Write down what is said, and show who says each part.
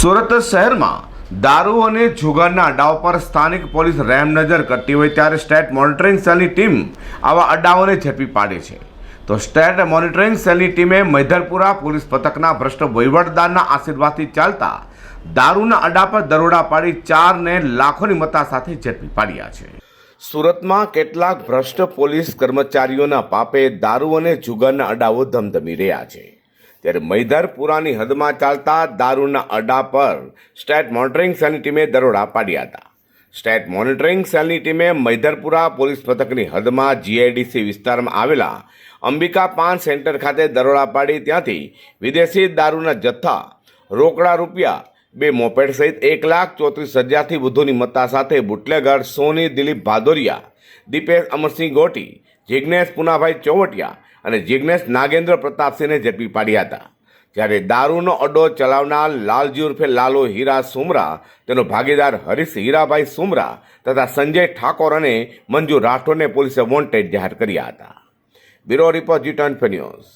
Speaker 1: સુરત શહેરમાં દારૂ અને જુગારના અડાવ પર સ્થાનિક પોલીસ રેમ નજર કરતી હોય ત્યારે સ્ટેટ મોનિટરિંગ સેલની ટીમ આવા અડાઓને ઝડપી પાડે છે. તો સ્ટેટ મોનિટરિંગ સેલની ટીમે મૈધરપુરા પોલીસ પથકના ભ્રષ્ટ વહીવટદારના આશીર્વાદથી ચાલતા દારૂના અડા પર દરોડા પાડી ચારને લાખોની મતા સાથે ઝડપી પાડ્યા છે. સુરતમાં કેટલાક ભ્રષ્ટ પોલીસ કર્મચારીઓના પાપે દારૂ અને જુગારના અડાઓ ધમધમી રહ્યા છે. ત્યારે મૈધરપુરાની હદમાં ચાલતા દારૂના અડ્ડા પર સ્ટેટ મોનિટરિંગ સેલની ટીમે દરોડા પાડ્યા હતા. સ્ટેટ મોનિટરિંગ સેલની ટીમે મૈધરપુરા પોલીસ પથકની હદમાં જીઆઈડીસી વિસ્તારમાં આવેલા અંબિકા પાન સેન્ટર ખાતે દરોડા પાડી ત્યાંથી વિદેશી દારૂના જથ્થા રોકડા રૂપિયા બે મોપેડ સહિત એક લાખ ચોત્રીસ હજારથી વધુની મત્તા સાથે બુટલેગર સોની દિલીપ ભાદોરિયા, દીપેશ અમરસિંહ ગોટી જિજ્ઞેશ પુનાભાઈ ચોવટિયા અને જિજ્ઞેશ નાગેન્દ્ર પ્રતાપસિંહને ઝડપી પાડ્યા હતા. જ્યારે દારૂનો અડ્ડો ચલાવનાર લાલજી ઉર્ફે લાલો હીરા સુમરા, તેનો ભાગીદાર હરીશ હીરાભાઈ સુમરા તથા સંજય ઠાકોર અને મંજુ રાઠોડને પોલીસે વોન્ટેડ જાહેર કર્યા હતા. Bureau report G twenty news.